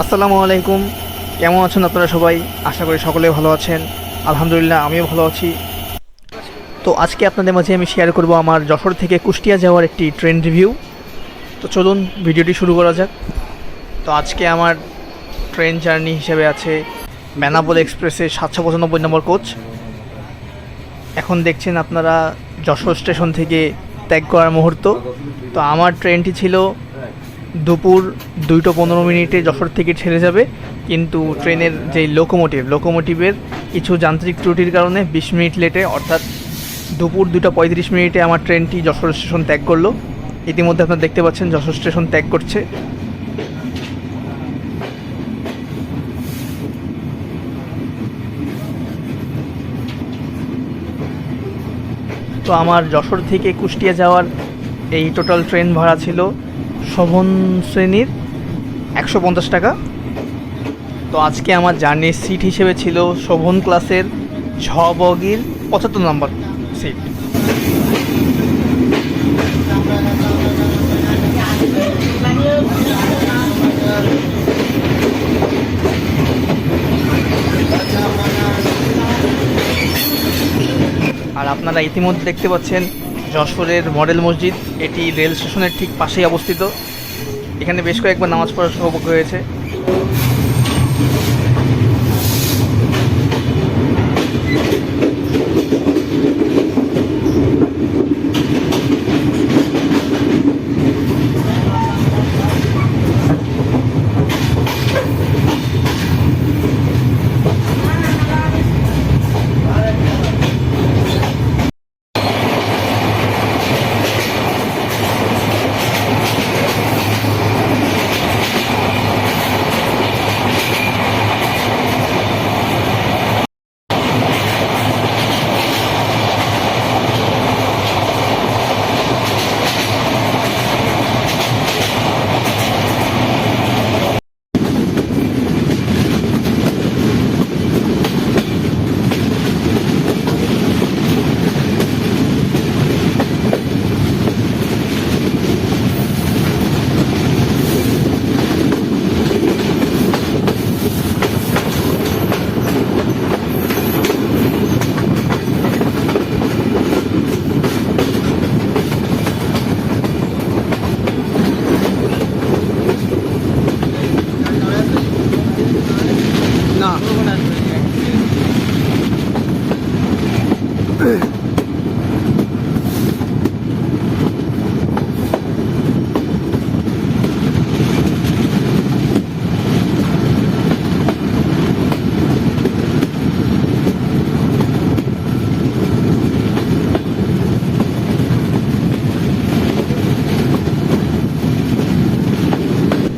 আসসালামু আলাইকুম। কেমন আছেন আপনারা সবাই? আশা করি সকলে ভালো আছেন। আলহামদুলিল্লাহ, আমিও ভালো আছি। তো আজকে আপনাদের মাঝে আমি শেয়ার করব আমার যশোর থেকে কুষ্টিয়া যাওয়ার একটি ট্রেন রিভিউ তো চলুন, ভিডিওটি শুরু করা যাক। তো আজকে আমার ট্রেন জার্নি হিসেবে আছে বেনাপোল এক্সপ্রেসের সাতশো পঁচানব্বই নম্বর কোচ এখন দেখছেন আপনারা যশোর স্টেশন থেকে ত্যাগ করার মুহূর্ত। তো আমার ট্রেনটি ছিল দুপুর দুইটো পনেরো মিনিটে যশোর থেকে ছেড়ে যাবে। কিন্তু ট্রেনের যে লোকোমোটিভ লোকোমোটিভের কিছু যান্ত্রিক ত্রুটির কারণে বিশ মিনিট লেটে অর্থাৎ দুপুর দুটো পঁয়ত্রিশ মিনিটে আমার ট্রেনটি যশোর স্টেশন ত্যাগ করল। ইতিমধ্যে আপনারা দেখতে পাচ্ছেন যশোর স্টেশন ত্যাগ করছে। তো আমার যশোর থেকে কুষ্টিয়া যাওয়ার এই টোটাল ট্রেন ভাড়া ছিল শোভন শ্রেণির একশো পঞ্চাশ টাকা। তো আজকে আমার জার্নির সিট হিসেবে ছিল শোভন ক্লাসের ছ বগির পঁচাত্তর নম্বর সিট। আর আপনারা ইতিমধ্যে দেখতে পাচ্ছেন যশোরের মডেল মসজিদ, এটি রেল স্টেশনের ঠিক পাশেই অবস্থিত। এখানে বেশ কয়েকবার নামাজ পড়ার সৌভাগ্য হয়েছে।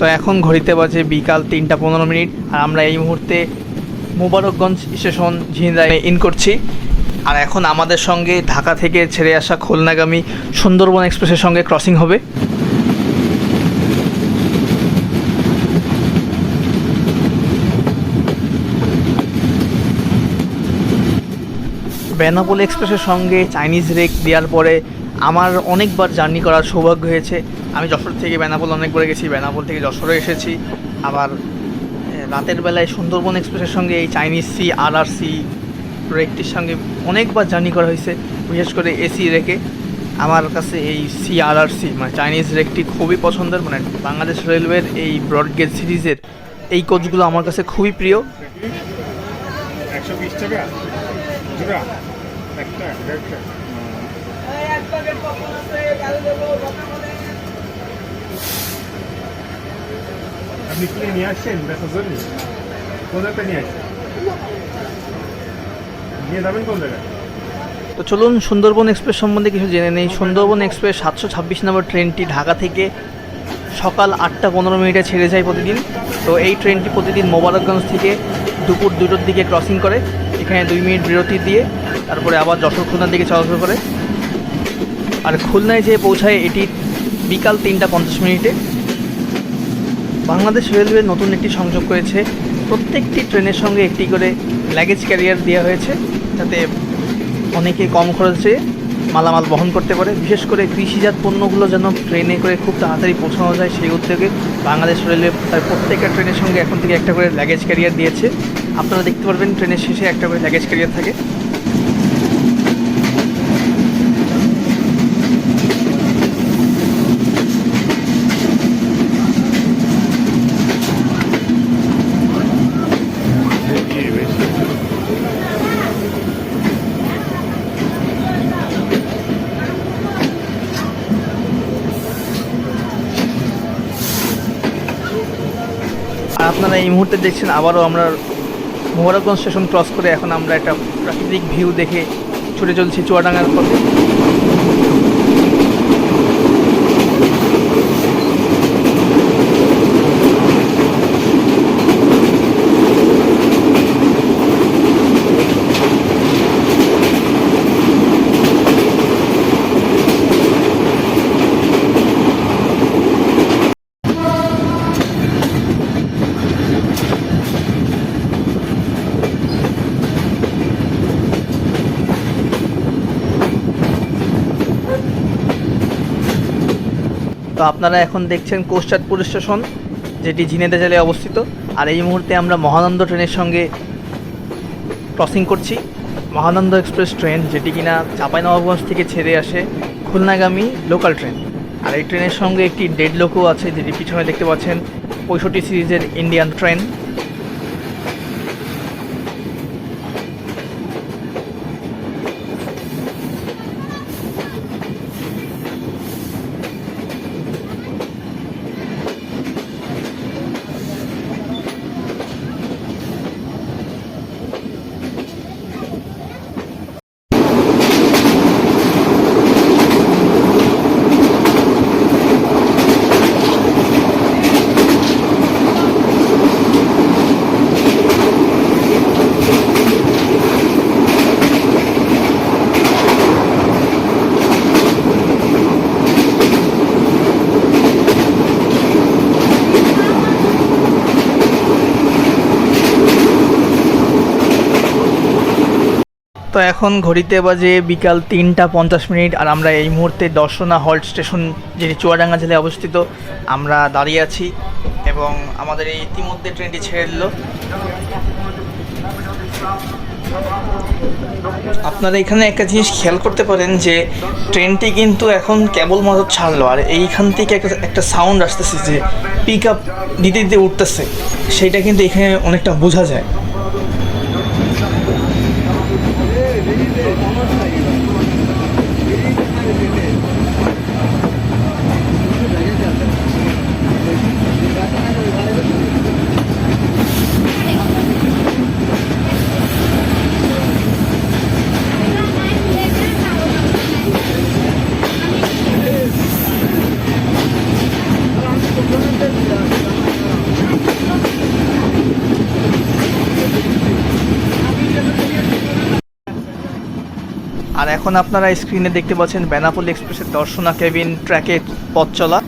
তো এখন ঘড়িতে বাজে বিকাল তিনটা পনেরো মিনিট আর আমরা এই মুহূর্তে মুবারকগঞ্জ স্টেশন ঝিনাইদহে ইন করছি। আর এখন আমাদের সঙ্গে ঢাকা থেকে ছেড়ে আসা খুলনাগামী সুন্দরবন এক্সপ্রেসের সঙ্গে ক্রসিং হবে। বেনাপোল এক্সপ্রেসের সঙ্গে চাইনিজ রেক দেওয়ার পরে আমার অনেকবার জার্নি করার সৌভাগ্য হয়েছে। আমি যশোর থেকে বেনাপোল অনেকবার গেছি, বেনাপোল থেকে যশোরে এসেছি। আবার রাতের বেলায় সুন্দরবন এক্সপ্রেসের সঙ্গে এই Chinese C R R C রেকটির সঙ্গে অনেকবার জার্নি করা হয়েছে, বিশেষ করে এসি রেকে। আমার কাছে এই সি আর আর সি মানে চাইনিজ রেকটি খুবই পছন্দের মানে বাংলাদেশ রেলওয়ের এই ব্রডগেজ সিরিজের এই কোচগুলো আমার কাছে খুবই প্রিয়। একশো বিশ টাকা? একটা আপনি কি নিয়ে আসছেন? বেচার জন্য কোন একটা নিয়ে আসছেন? নিয়ে যাবেন কোন জায়গায়? তো চলুন সুন্দরবন এক্সপ্রেস সম্বন্ধে কিছু জেনে নেই। সুন্দরবন এক্সপ্রেস সাতশো ছাব্বিশ নম্বর ট্রেনটি ঢাকা থেকে সকাল আটটা পনেরো মিনিটে ছেড়ে যায় প্রতিদিন। তো এই ট্রেনটি প্রতিদিন মোবারকগঞ্জ থেকে দুপুর দুটোর দিকে ক্রসিং করে। এখানে দুই মিনিট বিরতি দিয়ে তারপরে আবার যশোর খুলনার দিকে চলাচল করে। আর খুলনায় যেয়ে পৌঁছায় এটি বিকাল তিনটা পঞ্চাশ মিনিটে। বাংলাদেশ রেলওয়ে নতুন একটি সংযোগ করেছে। প্রত্যেকটি ট্রেনের সঙ্গে একটি করে লাগেজ ক্যারিয়ার দেওয়া হয়েছে, যাতে অনেকে কম খরচে মালামাল বহন করতে পারে। বিশেষ করে কৃষিজাত পণ্যগুলো যেন ট্রেনে করে খুব তাড়াতাড়ি পৌঁছানো যায়, সেই উদ্যোগে বাংলাদেশ রেলওয়ে তার প্রত্যেকটা ট্রেনের সঙ্গে এখন থেকে একটা করে লাগেজ ক্যারিয়ার দিয়েছে। আপনারা দেখতে পারবেন, ট্রেনের শেষে একটা করে লাগেজ ক্যারিয়ার থাকে। আপনারা এই মুহূর্তে দেখছেন, আবারও আমরা মোহরাগঞ্জ স্টেশন ক্রস করে এখন আমরা একটা প্রাকৃতিক ভিউ দেখে ছুটে চলছি চুয়াডাঙ্গার পথে। আপনারা এখন দেখছেন কোস্টাদপুর স্টেশন, যেটি ঝিনেদা জেলায় অবস্থিত। আর এই মুহূর্তে আমরা মহানন্দ ট্রেনের সঙ্গে ক্রসিং করছি। মহানন্দ এক্সপ্রেস ট্রেন, যেটি কিনা চাঁপাইনবাবগঞ্জ থেকে ছেড়ে আসে খুলনাগামী লোকাল ট্রেন আর এই ট্রেনের সঙ্গে একটি ডেড লোকও আছে, যেটি পিছনে দেখতে পাচ্ছেন পঁয়ষট্টি সিরিজের ইন্ডিয়ান ট্রেন তো এখন ঘড়িতে বাজে বিকাল তিনটা পঞ্চাশ মিনিট আর আমরা এই মুহূর্তে দর্শনা হল্ট স্টেশন, যেটি চুয়াডাঙ্গা জেলায় অবস্থিত, আমরা দাঁড়িয়ে আছি এবং আমাদের এই ইতিমধ্যে ট্রেনটি ছেড়ে দিল। আপনারা এখানে একটা জিনিস খেয়াল করতে পারেন যে ট্রেনটি কিন্তু এখন কেবল কেবলমাত্র ছাড়লো, আর এইখান থেকে একটা একটা সাউন্ড আসতেছে যে পিক আপ দিতে দিতে উঠতেছে সেইটা কিন্তু এখানে অনেকটা বোঝা যায়। আর এখন আপনারা স্ক্রিনে দেখতে পাচ্ছেন বেনাপোল এক্সপ্রেসের দর্শনা কেবিন ট্র্যাকের পথ চলা।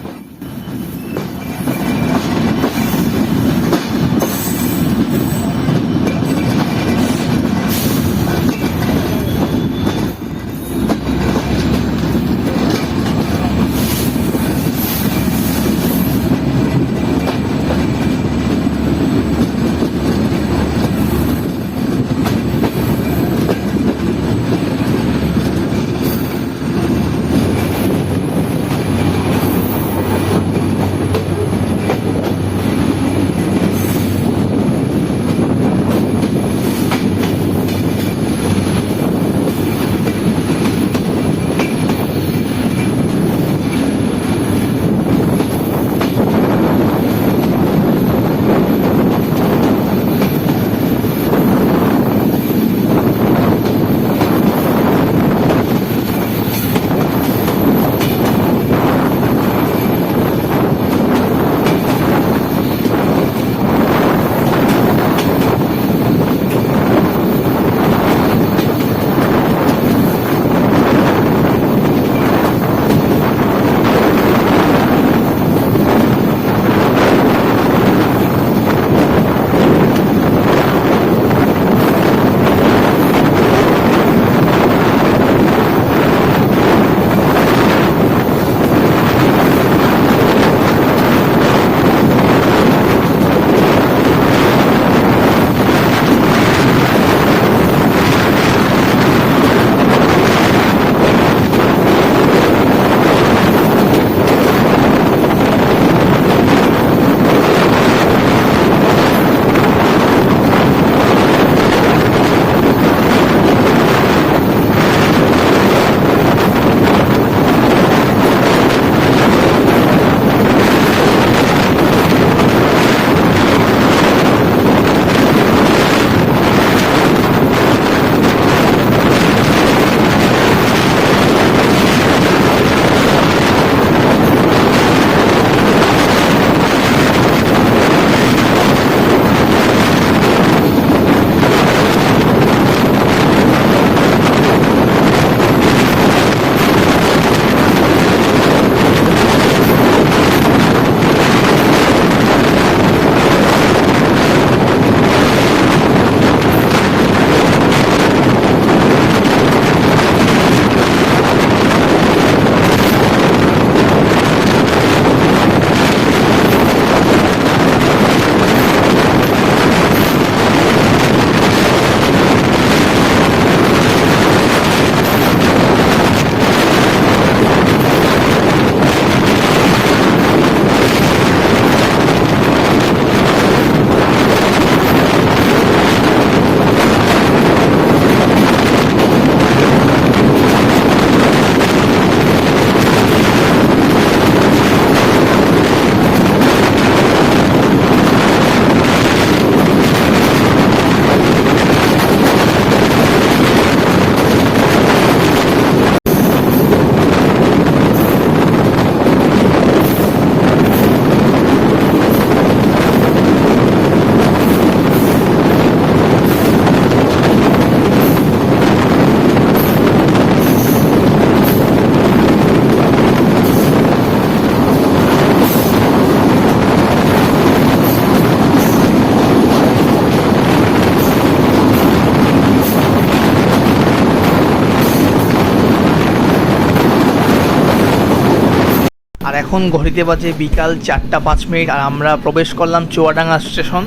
এখন ঘড়িতে বাজে বিকাল চারটা পাঁচ মিনিট, আর আমরা প্রবেশ করলাম চুয়াডাঙ্গা স্টেশন।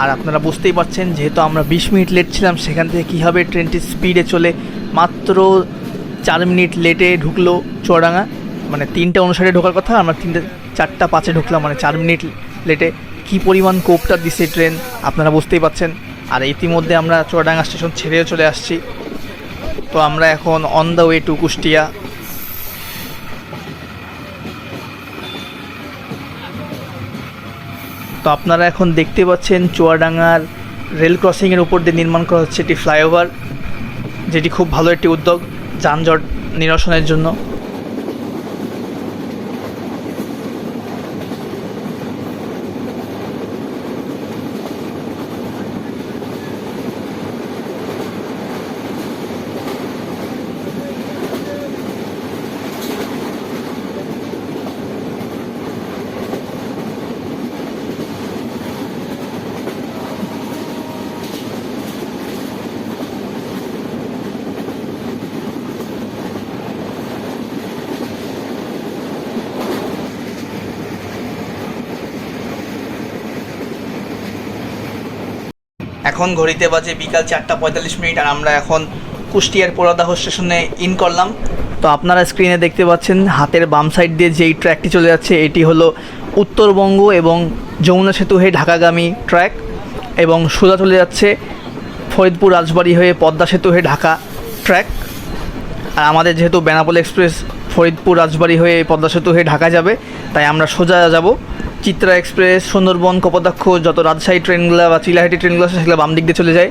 আর আপনারা বুঝতেই পারছেন, যেহেতু আমরা বিশ মিনিট লেট ছিলাম, সেখান থেকে কীভাবে ট্রেনটি স্পিডে চলে, মাত্র চার মিনিট লেটে ঢুকলো চুয়াডাঙ্গা। মানে তিনটে অনুসারে ঢোকার কথা, আমরা তিনটে, চারটা পাঁচে ঢুকলাম মানে চার মিনিট লেটে কী পরিমাণ কোপটা দিছে ট্রেন, আপনারা বুঝতেই পারছেন। আর ইতিমধ্যে আমরা চুয়াডাঙ্গা স্টেশন ছেড়েও চলে আসছি। তো আমরা এখন on the way to Kushtia. তো আপনারা এখন দেখতে পাচ্ছেন চুয়াডাঙ্গার রেল ক্রসিংয়ের উপর দিয়ে নির্মাণ করা হচ্ছে একটি ফ্লাইওভার, যেটি খুব ভালো একটি উদ্যোগ, যানজট নিরসনের জন্য। এখন ঘড়িতে বাজে বিকাল চারটা পঁয়তাল্লিশ মিনিট আর আমরা এখন কুষ্টিয়ার পোড়াদাহ স্টেশনে ইন করলাম। তো আপনারা স্ক্রিনে দেখতে পাচ্ছেন হাতের বাম সাইড দিয়ে যেই ট্র্যাকটি চলে যাচ্ছে, এটি হলো উত্তরবঙ্গ এবং যমুনা সেতু হয়ে ঢাকাগামী ট্র্যাক এবং সোজা চলে যাচ্ছে ফরিদপুর রাজবাড়ি হয়ে পদ্মা সেতু হয়ে ঢাকা ট্র্যাক আর আমাদের যেহেতু বেনাপোল এক্সপ্রেস ফরিদপুর রাজবাড়ি হয়ে পদ্মা সেতু হয়ে ঢাকা যাবে। তাই আমরা সোজা যাব চিত্রা এক্সপ্রেস, সুন্দরবন, কপোতাক্ষ, যত রাজশাহী ট্রেনগুলো বা চিলাহাটি ট্রেনগুলো আছে, সেগুলো বাম দিক দিয়ে চলে যায়।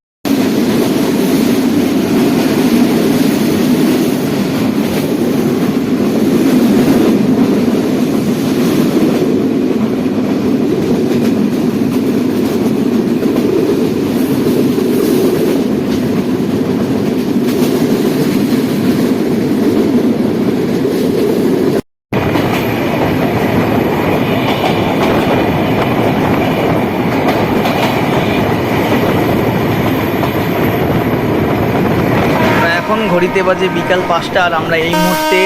আমরা এখন ঘড়িতে বাজে বিকাল পাঁচটা আর আমরা এই মুহূর্তে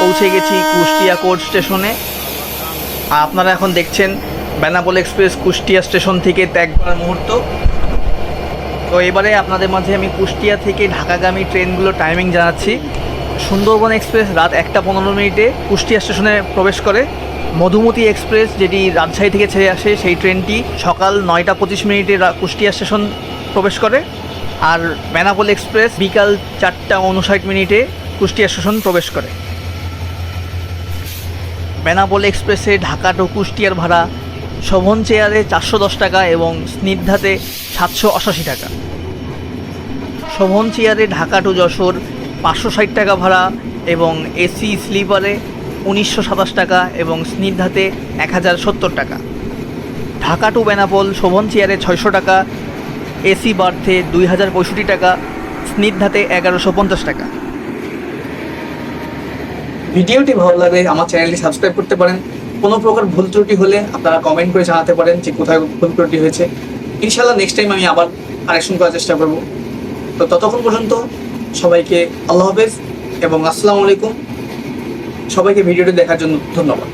পৌঁছে গেছি কুষ্টিয়া কোর্ট স্টেশনে। আর আপনারা এখন দেখছেন বেনাপোল এক্সপ্রেস কুষ্টিয়া স্টেশন থেকে ত্যাগ করার মুহূর্ত। তো এবারে আপনাদের মাঝে আমি কুষ্টিয়া থেকে ঢাকাগামী ট্রেনগুলো টাইমিং জানাচ্ছি। সুন্দরবন এক্সপ্রেস রাত একটা পনেরো মিনিটে কুষ্টিয়া স্টেশনে প্রবেশ করে। মধুমতি এক্সপ্রেস যেটি রাজশাহী থেকে ছেড়ে আসে, সেই ট্রেনটি সকাল নয়টা পঁচিশ মিনিটে কুষ্টিয়া স্টেশন প্রবেশ করে। আর বেনাপোল এক্সপ্রেস বিকাল চারটা উনষাট মিনিটে কুষ্টিয়া স্টেশন প্রবেশ করে। বেনাপোল এক্সপ্রেসে ঢাকা টু কুষ্টিয়ার ভাড়া শোভন চেয়ারে চারশো দশ টাকা এবং স্নিগ্ধাতে সাতশো অষ্টাশি টাকা। শোভন চেয়ারে ঢাকা টু যশোর পাঁচশো ষাট টাকা ভাড়া এবং এসি স্লিপারে উনিশশো সাতাশ টাকা এবং স্নিগ্ধাতে এক হাজার সত্তর টাকা। ঢাকা টু বেনাপোল শোভন চেয়ারে ছয়শো টাকা এসি বার্থে দুই হাজার পঁয়ষট্টি টাকা স্নিগ্ধাতে এগারোশো পঞ্চাশ টাকা। ভিডিওটি ভালো লাগলে আমার চ্যানেলটি সাবস্ক্রাইব করতে পারেন। কোনো প্রকার ভুল ত্রুটি হলে আপনারা কমেন্ট করে জানাতে পারেন যে কোথায় ভুল ত্রুটি হয়েছে। ইনশাল্লাহ নেক্সট টাইম আমি আবার কারেকশন করার চেষ্টা করব। তো ততক্ষণ পর্যন্ত সবাইকে আল্লাহ হাফেজ এবং আসসালামু আলাইকুম। সবাইকে ভিডিওটি দেখার জন্য ধন্যবাদ।